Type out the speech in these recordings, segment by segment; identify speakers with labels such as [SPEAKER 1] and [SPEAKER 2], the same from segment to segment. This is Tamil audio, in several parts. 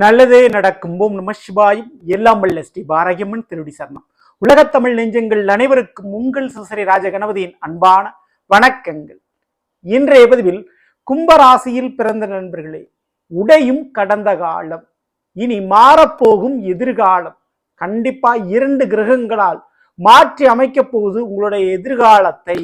[SPEAKER 1] நல்லதே நடக்கும். ஓம் நம சிவாயும். எல்லாம் வல்ல ஸ்ரீ பாரகியம்மன் திருடி சரணம். உலகத்தமிழ் நெஞ்சங்கள் அனைவருக்கும் உங்கள் சுசரி ராஜ கணபதியின் அன்பான வணக்கங்கள். இன்றைய பதிவில் கும்பராசியில் பிறந்த நண்பர்களே உடையும் கடந்த காலம் இனி மாறப்போகும் எதிர்காலம் கண்டிப்பா இரண்டு கிரகங்களால் மாற்றி அமைக்கப் போகுது உங்களுடைய எதிர்காலத்தை.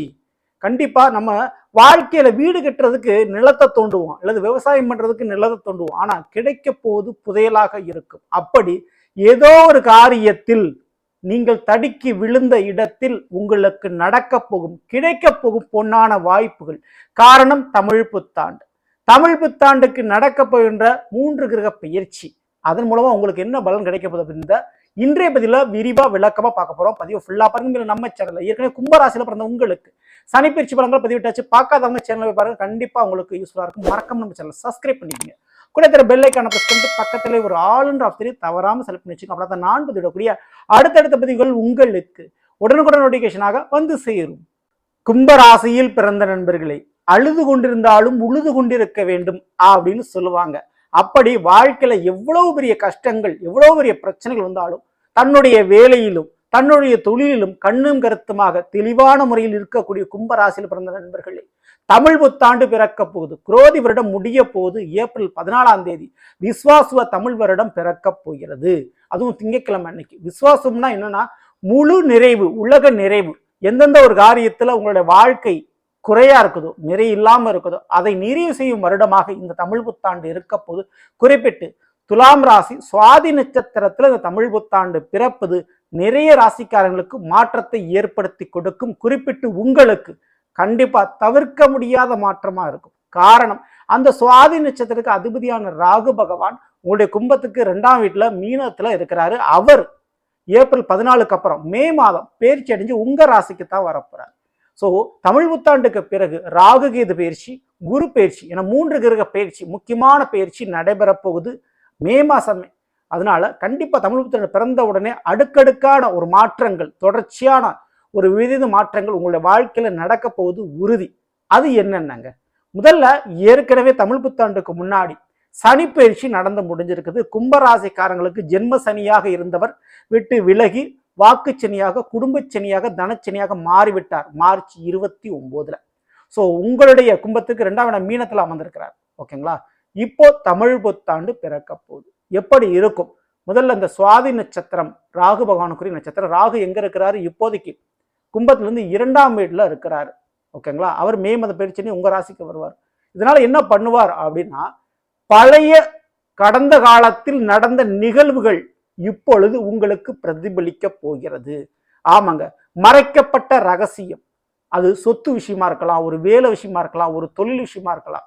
[SPEAKER 1] கண்டிப்பா நம்ம வாழ்க்கையில வீடு கட்டுறதுக்கு நிலத்தை தோண்டுவோம் அல்லது விவசாயம் பண்றதுக்கு நிலத்தை தோண்டுவோம். ஆனா கிடைக்க போவது புதையலாக இருக்கும். அப்படி ஏதோ ஒரு காரியத்தில் நீங்கள் தடுக்கி விழுந்த இடத்தில் உங்களுக்கு நடக்க போகும் கிடைக்க போகும் பொன்னான வாய்ப்புகள். காரணம் தமிழ் புத்தாண்டு. தமிழ் புத்தாண்டுக்கு நடக்க போகின்ற மூன்று கிரக பயிற்சி அதன் மூலமா உங்களுக்கு என்ன பலன் கிடைக்க போகுது அப்படின்ற இன்றைய பதில விரிவா விளக்கமா பார்க்க போறோம். பதிவு ஃபுல்லா பாருங்க. நம்ம சேனல்ல ஏற்கனவே கும்பராசியில பிறந்த உங்களுக்கு சனிப்பயிற்சி பலங்கள் பதிவிட்டாச்சு. பார்க்காதவங்க சேனல் பாருங்க. கண்டிப்பா உங்களுக்கு யூஸ்ஃபுல்லா இருக்கும். மறக்காம நம்ம சேனல் சப்ஸ்கிரைப் பண்ணிக்கங்க. கூட தர பெல் ஐக்கான பிரஸ் பண்ணிட்டு பக்கத்துல ஒரு ஆளுன்ற ஆப்ஷனை தவறாம செலக்ட் பண்ணி வச்சுக்கோங்க. அப்பதான் நான் பதிவிடக்கூடிய அடுத்தடுத்த பதிவுகள் உங்களுக்கு உடனுக்குடன் நோட்டிபிகேஷனாக வந்து சேரும். கும்பராசியில் பிறந்த நண்பர்களை அழுது கொண்டிருந்தாலும் உழுது கொண்டிருக்க வேண்டும் அப்படின்னு சொல்லுவாங்க. அப்படி வாழ்க்கையில எவ்வளவு பெரிய கஷ்டங்கள் எவ்வளவு பெரிய பிரச்சனைகள் வந்தாலும் தன்னுடைய வேலையிலும் தன்னுடைய தொழிலிலும் கண்ணும் கருத்துமாக தெளிவான முறையில் இருக்கக்கூடிய கும்பராசியில் பிறந்த நண்பர்களே தமிழ் புத்தாண்டு பிறக்க போகுது. குரோதி வருடம் முடிய போது ஏப்ரல் பதினாலாம் தேதி விஸ்வாசுவ தமிழ் வருடம் பிறக்க போகிறது. அதுவும் திங்கக்கிழமை அன்னைக்கு. விஸ்வாசம்னா என்னன்னா முழு நிறைவு உலக நிறைவு. எந்தெந்த ஒரு காரியத்தில் உங்களுடைய வாழ்க்கை குறையா இருக்குதோ நிறை இல்லாம இருக்குதோ அதை நிறைவு செய்யும் வருடமாக இந்த தமிழ் புத்தாண்டு இருக்க போது குறிப்பிட்டு துலாம் ராசி சுவாதி நட்சத்திரத்தில் இந்த தமிழ் புத்தாண்டு பிறப்பது நிறைய ராசிக்காரங்களுக்கு மாற்றத்தை ஏற்படுத்தி கொடுக்கும். குறிப்பிட்டு உங்களுக்கு கண்டிப்பா தவிர்க்க முடியாத மாற்றமா இருக்கும். காரணம் அந்த சுவாதி நட்சத்திரத்துக்கு அதிபதியான ராகு பகவான் உங்களுடைய கும்பத்துக்கு ரெண்டாம் வீட்டுல மீனத்துல இருக்கிறாரு. அவர் ஏப்ரல் பதினாலுக்கு அப்புறம் மே மாதம் பேர்ச்சி அடைஞ்சு உங்க ராசிக்கு தான் வரப்போகிறார் ஸோ தமிழ் புத்தாண்டுக்கு பிறகு ராகுகேது பயிற்சி குரு பயிற்சி என மூன்று கிரக பயிற்சி முக்கியமான பயிற்சி நடைபெறப்போகுது மே மாதமே அதனால கண்டிப்பாக தமிழ் புத்தாண்டு பிறந்த உடனே அடுக்கடுக்கான ஒரு மாற்றங்கள் தொடர்ச்சியான ஒரு விதித மாற்றங்கள் உங்களுடைய வாழ்க்கையில் நடக்க போகுது உறுதி. அது என்னென்னங்க? முதல்ல ஏற்கனவே தமிழ் புத்தாண்டுக்கு முன்னாடி சனி பயிற்சி நடந்து முடிஞ்சிருக்குது. கும்பராசிக்காரங்களுக்கு ஜென்ம சனியாக இருந்தவர் விட்டு விலகி வாக்கு சனியாக குடும்ப சனியாக தனச்சனியாக மாறிவிட்டார். மார்ச் இருபத்தி ஒன்பதுல ஸோ உங்களுடைய கும்பத்துக்கு ரெண்டாம் இடம் மீனத்தில் அமர்ந்திருக்கிறார். ஓகேங்களா? இப்போ தமிழ் புத்தாண்டு பிறக்க போகுது. எப்படி இருக்கும்? முதல்ல இந்த சுவாதி நட்சத்திரம் ராகு பகவானுக்குரிய நட்சத்திரம். ராகு எங்க இருக்கிறாரு? இப்போதைக்கு கும்பத்திலிருந்து இரண்டாம் வீட்டில் இருக்கிறாரு. ஓகேங்களா? அவர் மே மத பயிற்சினே உங்கள் ராசிக்கு வருவார். இதனால என்ன பண்ணுவார் அப்படின்னா பழைய கடந்த காலத்தில் நடந்த நிகழ்வுகள் இப்பொழுது உங்களுக்கு பிரதிபலிக்க போகிறது. ஆமாங்க. மறைக்கப்பட்ட ரகசியம். அது சொத்து விஷயமா இருக்கலாம் ஒரு வேலை விஷயமா இருக்கலாம் ஒரு தொழில் விஷயமா இருக்கலாம்.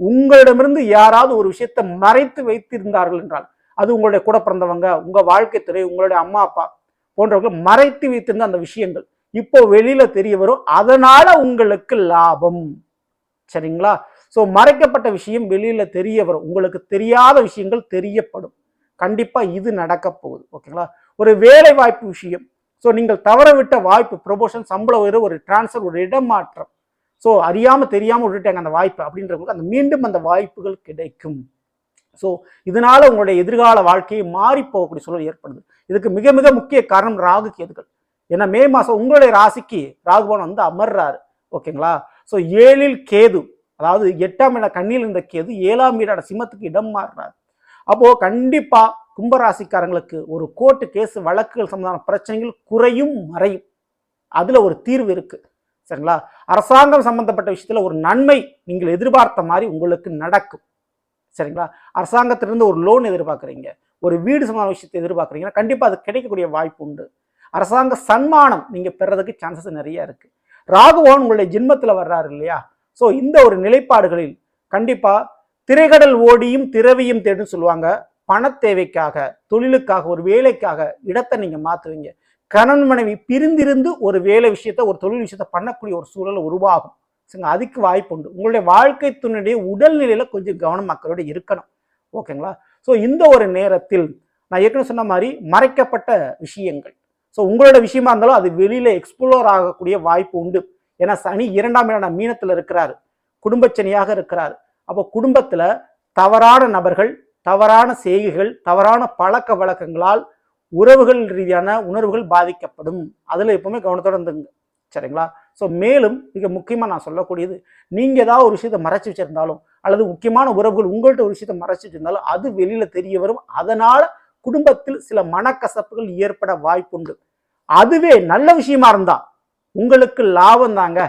[SPEAKER 1] உங்களிடமிருந்து யாராவது ஒரு விஷயத்தை மறைத்து வைத்திருந்தார்கள் என்றால் அது உங்களுடைய கூட பிறந்தவங்க உங்க வாழ்க்கை துறை உங்களுடைய அம்மா அப்பா போன்றவர்கள் மறைத்து வைத்திருந்த அந்த விஷயங்கள் இப்போ வெளியில தெரிய வரும். அதனால உங்களுக்கு லாபம். சரிங்களா? ஸோ மறைக்கப்பட்ட விஷயம் வெளியில தெரிய வரும். உங்களுக்கு தெரியாத விஷயங்கள் தெரியப்படும். கண்டிப்பாக இது நடக்க போகுது ஓகேங்களா ஒரு வேலை வாய்ப்பு விஷயம். ஸோ நீங்கள் தவறவிட்ட வாய்ப்பு ப்ரொமோஷன் சம்பள உயர்வு ஒரு டிரான்ஸ்ஃபர் ஒரு இடமாற்றம். ஸோ அறியாமல் தெரியாமல் விட்டுட்டாங்க அந்த வாய்ப்பு அப்படின்றவங்களுக்கு அந்த மீண்டும் அந்த வாய்ப்புகள் கிடைக்கும். ஸோ இதனால உங்களுடைய எதிர்கால வாழ்க்கையை மாறி போகக்கூடிய சூழல் ஏற்படுது. இதுக்கு மிக மிக முக்கிய காரணம் ராகு கேதுகள் ஏன்னா மே மாதம் உங்களுடைய ராசிக்கு ராகுபவன் வந்து அமர்றாரு ஓகேங்களா ஸோ ஏழில் கேது அதாவது எட்டாம் இட கண்ணியில் இருந்த கேது ஏழாம் வீடான சிம்மத்துக்கு இடம் மாறுறாரு. அப்போது கண்டிப்பாக கும்பராசிக்காரங்களுக்கு ஒரு கோர்ட்டு கேஸ் வழக்குகள் சம்பந்தமான பிரச்சனைகள் குறையும் மறையும். அதில் ஒரு தீர்வு இருக்குது சரிங்களா? அரசாங்கம் சம்பந்தப்பட்ட விஷயத்தில் ஒரு நன்மை நீங்கள் எதிர்பார்த்த மாதிரி உங்களுக்கு நடக்கும். சரிங்களா? அரசாங்கத்திலிருந்து ஒரு லோன் எதிர்பார்க்குறீங்க. ஒரு வீடு சம்பந்தமான விஷயத்தை எதிர்பார்க்குறீங்கன்னா கண்டிப்பாக அது கிடைக்கக்கூடிய வாய்ப்பு உண்டு. அரசாங்க சன்மானம் நீங்கள் பெறதுக்கு சான்சஸ் நிறைய இருக்குது ராகுவான் உங்களுடைய ஜென்மத்தில் வர்றாரு இல்லையா? ஸோ இந்த ஒரு நிலைப்பாடுகளில் கண்டிப்பாக திரைகடல் ஓடியும் திரவியும் தேடும் சொல்லுவாங்க. பண தேவைக்காக தொழிலுக்காக ஒரு வேலைக்காக இடத்தை நீங்க மாத்துவீங்க. கணவன் மனைவி பிரிந்திருந்து ஒரு வேலை விஷயத்த ஒரு தொழில் விஷயத்த பண்ணக்கூடிய ஒரு சூழல் உருவாகும். சரிங்க அதுக்கு வாய்ப்பு உண்டு. உங்களுடைய வாழ்க்கை துணையுடைய உடல்நிலையில கொஞ்சம் கவனம் மக்களோட இருக்கணும். ஓகேங்களா? ஸோ இந்த ஒரு நேரத்தில் நான் ஏற்கனவே சொன்ன மாதிரி மறைக்கப்பட்ட விஷயங்கள். ஸோ உங்களோட விஷயமா இருந்தாலும் அது வெளியில எக்ஸ்ப்ளோர் ஆகக்கூடிய வாய்ப்பு உண்டு. ஏன்னா சனி இரண்டாம் இடம் மீனத்தில் இருக்கிறாரு. குடும்பச்சனியாக இருக்கிறாரு. அப்போ குடும்பத்தில் தவறான நபர்கள் தவறான செய்கைகள் தவறான பழக்க வழக்கங்களால் உறவுகள் ரீதியான உணர்வுகள் பாதிக்கப்படும். அதில் எப்பவுமே கவனத்தோடு இருந்துங்க. சரிங்களா? ஸோ மேலும் மிக முக்கியமாக நான் சொல்லக்கூடியது நீங்கள் ஏதாவது ஒரு விஷயத்தை மறைச்சி வச்சிருந்தாலும் அல்லது முக்கியமான உறவுகள் உங்கள்கிட்ட ஒரு விஷயத்தை மறைச்சி வச்சிருந்தாலும் அது வெளியில் தெரிய வரும். அதனால் குடும்பத்தில் சில மனக்கசப்புகள் ஏற்பட வாய்ப்புண்டு. அதுவே நல்ல விஷயமா இருந்தால் உங்களுக்கு லாபம் தாங்க.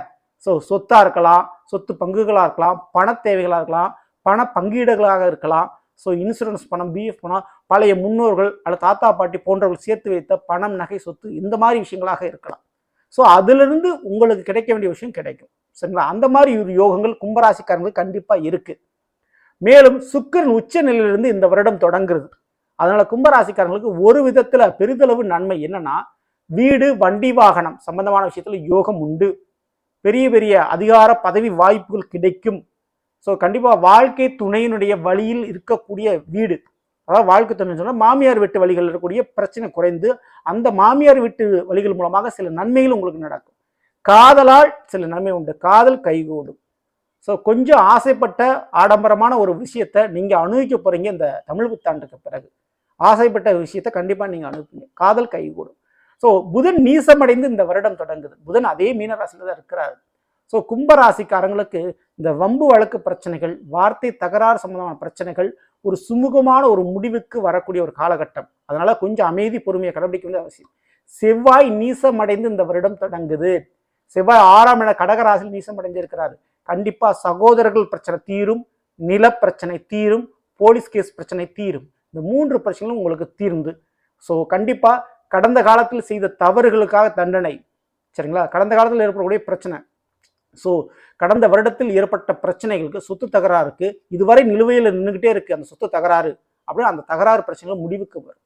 [SPEAKER 1] ஸோ சொத்தாக இருக்கலாம் சொத்து பங்குகளாக இருக்கலாம் பண தேவைகளாக இருக்கலாம் பண பங்கீடுகளாக இருக்கலாம். ஸோ இன்சூரன்ஸ் பணம் பிஎஃப் பணம் பழைய முன்னோர்கள் அல்லது தாத்தா பாட்டி போன்றவர்கள் சேர்த்து வைத்த பணம் நகை சொத்து இந்த மாதிரி விஷயங்களாக இருக்கலாம். ஸோ அதிலிருந்து உங்களுக்கு கிடைக்க வேண்டிய விஷயம் கிடைக்கும். சரிங்களா? அந்த மாதிரி ஒரு யோகங்கள் கும்பராசிக்காரங்களுக்கு கண்டிப்பாக இருக்குது மேலும் சுக்கிரன் உச்ச நிலையிலிருந்து இந்த வருடம் தொடங்குறது. அதனால் கும்பராசிக்காரங்களுக்கு ஒரு விதத்தில் பெரிதளவு நன்மை என்னன்னா வீடு வண்டி வாகனம் சம்பந்தமான விஷயத்தில் யோகம் உண்டு. பெரிய பெரிய அதிகார பதவி வாய்ப்புகள் கிடைக்கும். ஸோ கண்டிப்பாக வாழ்க்கை துணையினுடைய வழியில் இருக்கக்கூடிய வீடு. அதாவது வாழ்க்கை துணை சொன்னால் மாமியார் வீட்டு வழிகள் இருக்கக்கூடிய பிரச்சனை குறைந்து அந்த மாமியார் வீட்டு வழிகள் மூலமாக சில நன்மைகள் உங்களுக்கு நடக்கும். காதலால் சில நன்மை உண்டு. காதல் கைகூடும். ஸோ கொஞ்சம் ஆசைப்பட்ட ஆடம்பரமான ஒரு விஷயத்தை நீங்கள் அனுபவிக்க போகிறீங்க இந்த தமிழ் புத்தாண்டுக்கு பிறகு. ஆசைப்பட்ட விஷயத்தை கண்டிப்பாக நீங்கள் அனுப்புங்க. காதல் கைகூடும். ஸோ புதன் நீசமடைந்து இந்த வருடம் தொடங்குது. புதன் அதே மீனராசியில் தான் இருக்கிறார். ஸோ கும்பராசிக்காரங்களுக்கு இந்த வம்பு வழக்கு பிரச்சனைகள் வார்த்தை தகராறு சம்பந்தமான பிரச்சனைகள் ஒரு சுமூகமான ஒரு முடிவுக்கு வரக்கூடிய ஒரு காலகட்டம். அதனால கொஞ்சம் அமைதி பொறுமையை கடைபிடிக்க வேண்டிய அவசியம். செவ்வாய் நீசமடைந்து இந்த வருடம் தொடங்குது. செவ்வாய் ஆறாம் இட கடகராசியில் நீசமடைஞ்சிருக்கிறாரு கண்டிப்பா சகோதரர்கள் பிரச்சனை தீரும் நில பிரச்சனை தீரும் போலீஸ் கேஸ் பிரச்சனை தீரும். இந்த மூன்று பிரச்சனைகளும் உங்களுக்கு தீர்ந்து. ஸோ கண்டிப்பாக கடந்த காலத்தில் செய்த தவறுகளுக்காக தண்டனை. சரிங்களா? கடந்த காலத்தில் ஏற்படக்கூடிய பிரச்சனை. ஸோ கடந்த வருடத்தில் ஏற்பட்ட பிரச்சனைகளுக்கு சொத்து தகராறுக்கு இதுவரை நிலுவையில் நின்றுக்கிட்டே இருக்குது அந்த சொத்து தகராறு. அப்படின்னு அந்த தகராறு பிரச்சனைகள் முடிவுக்கு வரும்.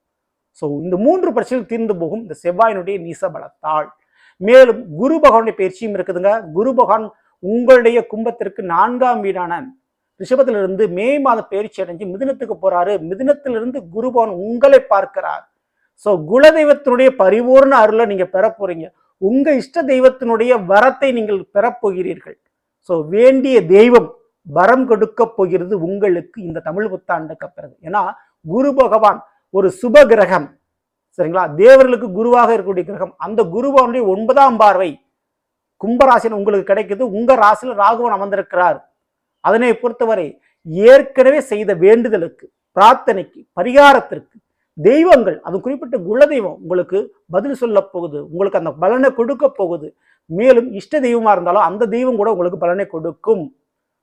[SPEAKER 1] ஸோ இந்த மூன்று பிரச்சனைகள் தீர்ந்து போகும். இந்த செவ்வாயினுடைய நீசபலத்தால். மேலும் குரு பகவானுடைய பயிற்சியும் இருக்குதுங்க. குரு பகவான் உங்களுடைய கும்பத்திற்கு நான்காம் வீடான ரிஷபத்திலிருந்து மே மாத பயிற்சி அடைஞ்சு மிதினத்துக்கு போறாரு. மிதினத்திலிருந்து குரு பகவான் உங்களை பார்க்கிறார். ஸோ குலதெய்வத்தினுடைய பரிபூர்ண அருளை நீங்கள் பெற போகிறீங்க உங்கள் இஷ்ட தெய்வத்தினுடைய வரத்தை நீங்கள் பெறப்போகிறீர்கள் ஸோ வேண்டிய தெய்வம் வரம் கொடுக்க போகிறது உங்களுக்கு இந்த தமிழ் புத்தாண்டுக்கு பிறகு. ஏன்னா குரு பகவான் ஒரு சுப கிரகம். சரிங்களா? தேவர்களுக்கு குருவாக இருக்கக்கூடிய கிரகம். அந்த குருவனுடைய ஒன்பதாம் பார்வை கும்பராசியில் உங்களுக்கு கிடைக்குது. உங்க ராசியில் ராகுவன் அமர்ந்திருக்கிறார். அதனை பொறுத்தவரை ஏற்கனவே செய்த வேண்டுதலுக்கு பிரார்த்தனைக்கு பரிகாரத்திற்கு தெய்வங்கள் அது குறிப்பிட்ட குலதெய்வம் உங்களுக்கு பதில் சொல்ல போகுது உங்களுக்கு அந்த பலனை கொடுக்க போகுது. மேலும் இஷ்ட தெய்வமாக இருந்தாலும் அந்த தெய்வம் கூட உங்களுக்கு பலனை கொடுக்கும்.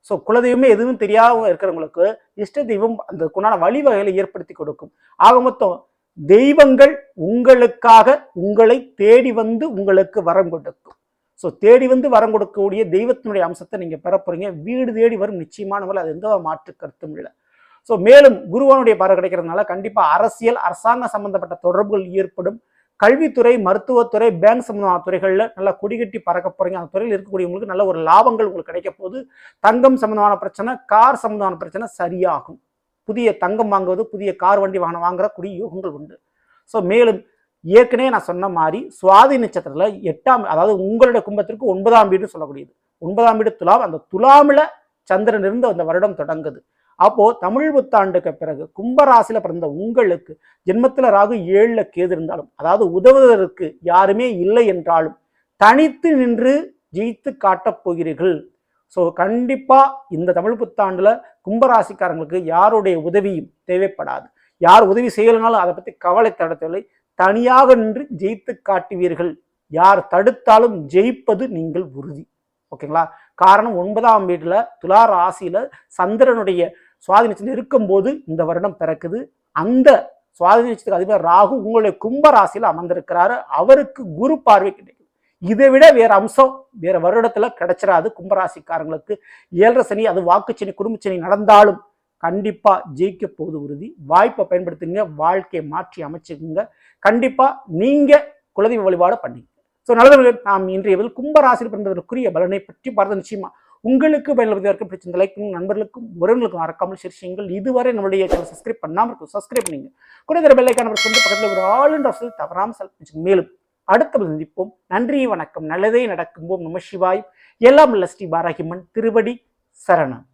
[SPEAKER 1] ஸோ குலதெய்வமே எதுவும் தெரியாமல் இருக்கிறவங்களுக்கு இஷ்ட தெய்வம் அந்த குணான வழிவகைகளை ஏற்படுத்தி கொடுக்கும். ஆக மொத்தம் தெய்வங்கள் உங்களுக்காக உங்களை தேடி வந்து உங்களுக்கு வரம் கொடுக்கும். ஸோ தேடி வந்து வரம் கொடுக்கக்கூடிய தெய்வத்தினுடைய அம்சத்தை நீங்கள் பெற போகிறீங்க வீடு தேடி வரும் நிச்சயமானவர்கள் அது எந்த மாற்று கருத்தும் இல்லை. ஸோ மேலும் குருவானுடைய பார்வை கிடைக்கிறதுனால கண்டிப்பாக அரசியல் அரசாங்க சம்பந்தப்பட்ட தொடர்புகள் ஏற்படும். கல்வித்துறை மருத்துவத்துறை பேங்க் சம்பந்தமான துறைகளில் நல்லா குடிகட்டி பறக்க போறீங்க. அந்த துறையில் இருக்கக்கூடியவங்களுக்கு நல்ல ஒரு லாபங்கள் உங்களுக்கு கிடைக்க போது தங்கம் சம்பந்தமான பிரச்சனை கார் சம்பந்தமான பிரச்சனை சரியாகும். புதிய தங்கம் வாங்குவது புதிய கார் வண்டி வாகனம் வாங்குற கூடிய யோகங்கள் உண்டு. ஸோ மேலும் ஏற்கனவே நான் சொன்ன மாதிரி சுவாதி நட்சத்திரத்தில் எட்டாம் அதாவது உங்களுடைய கும்பத்திற்கு ஒன்பதாம் வீடுன்னு சொல்லக்கூடியது. ஒன்பதாம் வீடு துலாம் அந்த துலாமில் சந்திரன் இருந்து அந்த வருடம் தொடங்குது. அப்போ தமிழ் புத்தாண்டுக்கு பிறகு கும்பராசியில பிறந்த உங்களுக்கு ஜென்மத்தில் ராகு ஏழுல கேது இருந்தாலும் அதாவது உதவுவதற்கு யாருமே இல்லை என்றாலும் தனித்து நின்று ஜெயித்து காட்டப் போகிறீர்கள். ஸோ கண்டிப்பாக இந்த தமிழ் புத்தாண்டில் கும்பராசிக்காரங்களுக்கு யாருடைய உதவியும் தேவைப்படாது. யார் உதவி செய்யலைனாலும் அதை பற்றி கவலை தடத்தவில்லை தனியாக நின்று ஜெயித்து காட்டுவீர்கள். யார் தடுத்தாலும் ஜெயிப்பது நீங்கள் உறுதி. ஓகேங்களா? காரணம் ஒன்பதாம் வீட்டில் துலா ராசியில் சந்திரனுடைய சுவாதி நட்சத்திரம் இருக்கும்போது இந்த வருடம் பிறக்குது. அந்த சுவாதி நட்சத்திரத்துக்கு அதிபர் ராகு உங்களுடைய கும்ப ராசியில் அமர்ந்திருக்கிறாரு. அவருக்கு குரு பார்வை கிடைக்கும் இதை விட வேற அம்சம் வேற வருடத்துல கிடைச்சிடாது கும்பராசிக்காரங்களுக்கு. ஏழரை சனி அது வாக்குச்சனி குடும்பச்சனி நடந்தாலும் கண்டிப்பா ஜெயிக்க போது உறுதி. வாய்ப்பை பயன்படுத்துங்க வாழ்க்கையை மாற்றி அமைச்சுக்குங்க. கண்டிப்பா நீங்க குலதெய்வ வழிபாடு பண்ணி ஸோ நல்லது நாம் இன்றைய கும்பராசியில் பிறந்தவர்களுக்குரிய பலனை பற்றி பார்த்து நிச்சயமா உங்களுக்கு பயன்படுத்துவதற்கு பிடிச்ச லைக்கும் நண்பர்களுக்கும் உறவுகளுக்கும் மறக்காமல் ஷேர் செய்யுங்கள். இதுவரை நம்மளுடைய சேனல் சப்ஸ்கிரைப் பண்ணாமல் இருக்கும். சப்ஸ்கிரைப் பண்ணுங்க. கூட இந்த பெல்லைக்கான வந்து பக்கத்தில் ஒரு ஆளுன்ற என்ற வசதி தவறாமல் செலுத்தி மேலும் அடுத்த சந்திப்போம். நன்றி வணக்கம். நல்லதே நடக்கும்போம். நம சிவாய். எல்லாம் உள்ள ஸ்ரீ பாராகிமன் திருவடி சரணம்.